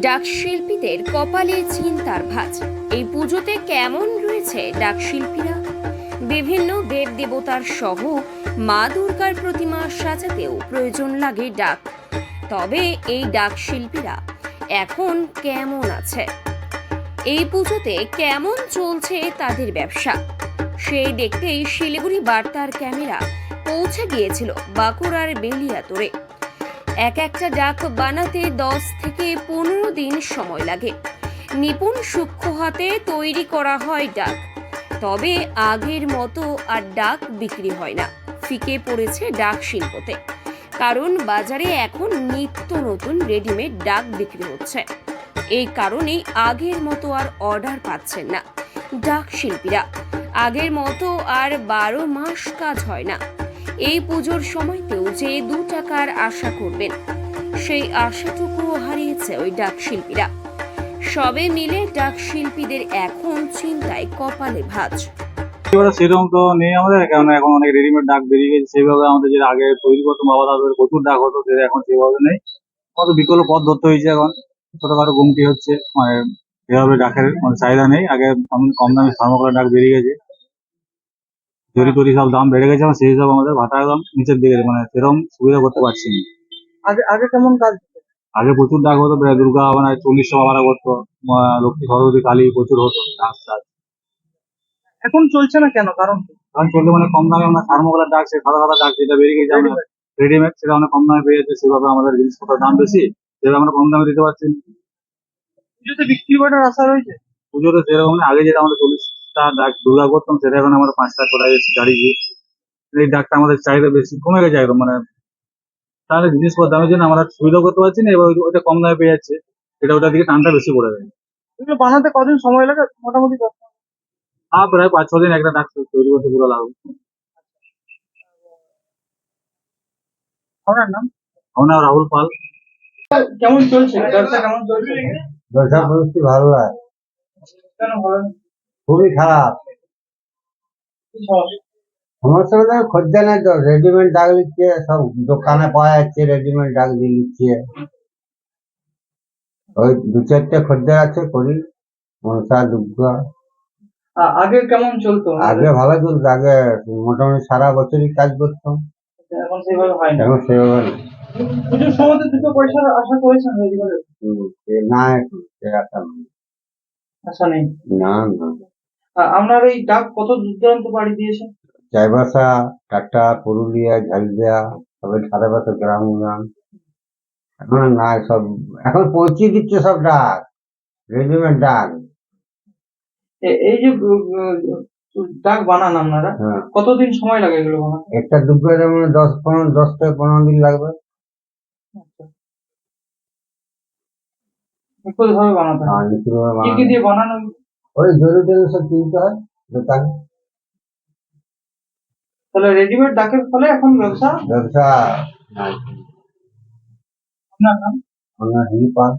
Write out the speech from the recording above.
ডাক শিল্পীদের কপালে চিন্তার ভাঁজ। এই পুজোতে কেমন রয়েছে ডাকশিল্পীরা? বিভিন্ন দেব দেবতার সহ মা দুর্গার প্রতিমা সাজাতেও প্রয়োজন লাগে ডাক। তবে এই ডাক শিল্পীরা এখন কেমন আছে? এই পুজোতে কেমন চলছে তাদের ব্যবসা? সেই দেখতেই শিলিগুড়ি বার্তার ক্যামেরা পৌঁছে গিয়েছিল বাঁকুড়ার বেলিয়াতরে। এক একটা ডাক বানাতে দশ থেকে পনেরো দিন সময় লাগে। নিপুণ সূক্ষ্ম হাতে তৈরি করা হয় ডাক। তবে আগের মতো আর ডাক বিক্রি হয় না। ফিকে পড়েছে ডাক শিল্পতে। কারণ বাজারে এখন নিত্য নতুন রেডিমেড ডাক বিক্রি হচ্ছে। এই কারণেই আগের মতো আর অর্ডার পাচ্ছেন না। ডাক শিল্পীরা। আগের মতো আর বারো মাস কাজ হয় না। এই পুজোর সময়তেও যে দু টাকার আশা করবেন, সেই আশাটুকুও হারিয়েছে ওই ডাক শিল্পীরা। সবে মিলে ডাক শিল্পীদের এখন চিন্তায় কপালে ভাঁজ। এবারে সেরকম তো নেই আমাদের কারণ এখন অনেক রেডিমেড ডাক বেরিয়ে গেছে। সেভাবে আমাদের যেটা আগে তৈরি করতো বাবা দাদুর প্রচুর ডাক হতো, সেটা এখন সেভাবে নেই। কত বিকল্প পথ ধরতে হয়েছে এখন। ছোটখাটো গুমটি হচ্ছে মানে সেভাবে ডাকের মানে চাহিদা নেই। আগে কম দামে থার্মোকলের ডাক বেরিয়ে গেছে। জরি তরি সব দাম বেড়ে গেছে সেই হিসাবে আমাদের ভাতা একদম নিচের দিকে মানে সেরকম সুবিধা করতে পারছি না। আগে আগে কেমন কাজ আগে প্রচুর ডাক হতো দুর্গা মানে চল্লিশ চল্লিশশো বাবারা করতো লক্ষ্মী সরস্বতী কালী প্রচুর হতো ডাক টাক এখন চলছে না কেন? কারণ কারণ চললে মানে কম দামে আমরা থার্মোকলের ডাক সে সাদা সাদা ডাক যেটা বেরিয়ে গেছে আমরা রেডিমেড সেটা অনেক কম দামে পেয়ে যাচ্ছে সেভাবে আমাদের জিনিসপত্রের দাম বেশি সেভাবে আমরা কম দামে দিতে পারছি না। পুজোতে বিক্রি বাটার আশা রয়েছে? পুজোতে সেরকম আগে যেটা আমাদের চল্লিশটা ডাক দুর্গা করতাম সেটা এখন আমরা পাঁচটা ছটা দাঁড়িয়ে এই ডাকটা আমাদের চাহিদা বেশি কমে গেছে একদম মানে তাহলে জিনিসপত্র দামের জন্য আমরা সুবিধা করতে পারছি না এবার ওইটা কম দামে পেয়ে যাচ্ছে এটা ওটার দিকে টানটা বেশি পড়ে যায় এগুলো বানাতে কদিন সময় লাগে মোটামুটি আর প্রায় পাঁচ ছ দিন একটা ডাক তৈরি করতে পুরো লাগবে আপনার নাম? আমার রাহুল পাল। কেমন চলছে? ব্যবসা কেমন চলছে? ব্যবসা ভালো নয় কেন ভালো? খুবই খারাপ। সমস্যা? হলো খদ্দের নাই তো রেডিমেড ডাক দিচ্ছে সব দোকানে পাওয়া যাচ্ছে রেডিমেড ডাক দিয়ে নিচ্ছে ওই দু চারটে খদ্দের আছে করি। মনসা দুর্গা আগে কেমন চলতো? আগে ভালো চলতো আগে মোটামুটি সারা বছরই কাজ করতাম। এখন সেভাবে হয় না এখন সেভাবে না। পুজোর সময় দুটো পয়সার আশা করেছেন না এখন সে আশা নেই। আশা নেই? না না। আপনার এই ডাক কত দূর দূরান্ত বাড়ি দিয়েছেন চাইবাসা টাটা পুরুলিয়া ঝালদিয়া সবাই সারা বছর গ্রাম গ্রাম এখন নাই সব এখন পৌঁছে দিচ্ছে সব ডাক রেডিমেড ডাক। এই যে ডাক বানান আপনারা হ্যাঁ। কতদিন সময় লাগে এগুলো বানাতে? একটা দুটো যেমন দশ পনেরো দশ থেকে পনেরো দিন লাগবে। নিখুঁত বানাতে হয় নিচুভাবে কি কি দিয়ে বানানো ওই জরুরি টরুরি সব কিনতে হয় দোকানে। তাহলে রেডিমেড ডাকের ফলে এখন ব্যবসা? ব্যবসা আপনার নাম? আমরা হিপাল